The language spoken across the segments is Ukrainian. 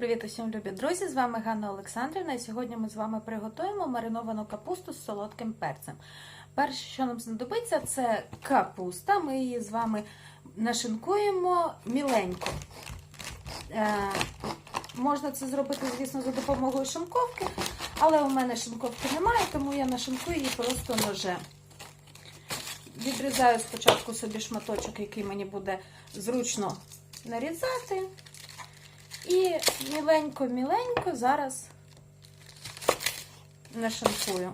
Привіт усім любі друзі! З вами Ганна Олександрівна, і сьогодні ми з вами приготуємо мариновану капусту з солодким перцем. Перше, що нам знадобиться, це капуста. Ми її з вами нашинкуємо міленько. Е, можна це зробити, звісно, за допомогою шинковки, але у мене шинковки немає, тому я нашинкую її просто ножем. Відрізаю спочатку собі шматочок, який мені буде зручно нарізати. І міленько-міленько зараз нашинкую.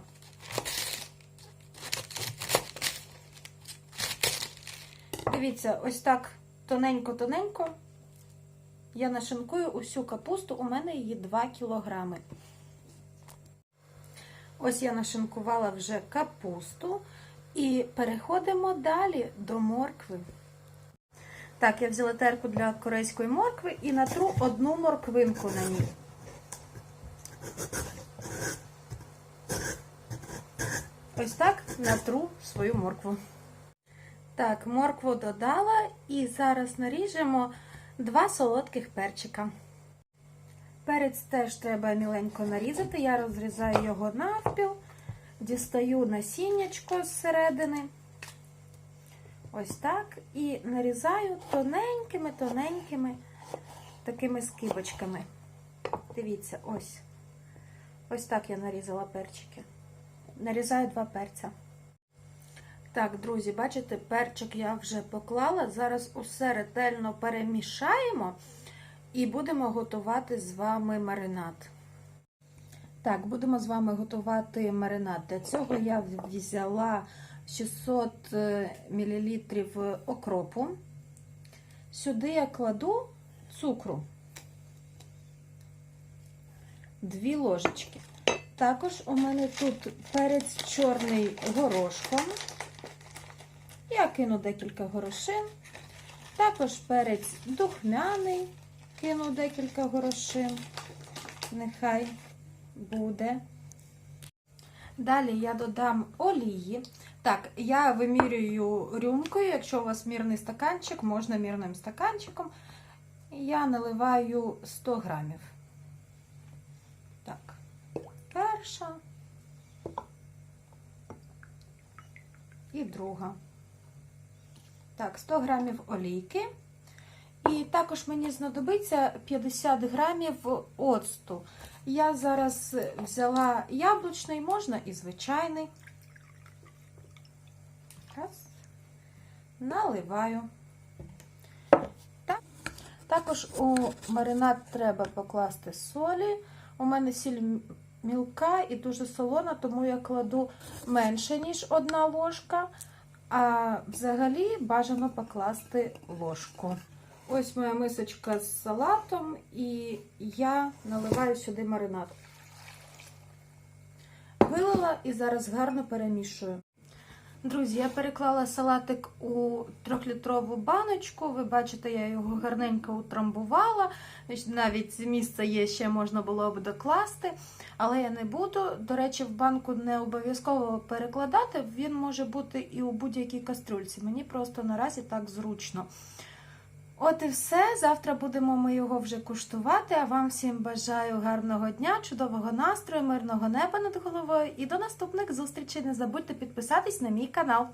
Дивіться, ось так тоненько-тоненько я нашинкую усю капусту, у мене її 2 кілограми. Ось я нашинкувала вже капусту і переходимо далі до моркви. Так, я взяла терку для корейської моркви і натру одну морквинку на ній. Ось так натру свою моркву. Так, моркву додала і зараз наріжемо два солодких перчика. Перець теж треба міленько нарізати. Я розрізаю його навпіл, дістаю насіннячко зсередини. Ось так. І нарізаю тоненькими-тоненькими такими скибочками. Дивіться, ось. Ось так я нарізала перчики. Нарізаю два перця. Так, друзі, бачите, перчик я вже поклала. Зараз усе ретельно перемішаємо і будемо готувати з вами маринад. Так, будемо з вами готувати маринад. Для цього я взяла 600 мл окропу. Сюди я кладу цукру. Дві ложечки. Також у мене тут перець чорний горошком. Я кину декілька горошин. Також перець духмяний, кину декілька горошин. Нехай буде. Далі я додам олії. Так, я вимірюю рюмкою, якщо у вас мірний стаканчик, можна мірним стаканчиком. Я наливаю 100 грамів. Так, перша і друга. Так, 100 грамів олійки. І також мені знадобиться 50 грамів оцту. Я зараз взяла яблучний, можна і звичайний. Раз. Наливаю. Так. Також у маринад треба покласти солі. У мене сіль мілка і дуже солона, тому я кладу менше, ніж одна ложка. А взагалі бажано покласти ложку. Ось моя мисочка з салатом, і я наливаю сюди маринад. Вилила і зараз гарно перемішую. Друзі, я переклала салатик у трьохлітрову баночку. Ви бачите, я його гарненько утрамбувала. Навіть з місця є ще можна було б докласти, але я не буду. До речі, в банку не обов'язково перекладати, він може бути і у будь-якій кастрюльці. Мені просто наразі так зручно. От і все. Завтра будемо ми його вже куштувати. А вам всім бажаю гарного дня, чудового настрою, мирного неба над головою. І до наступних зустрічей. Не забудьте підписатись на мій канал.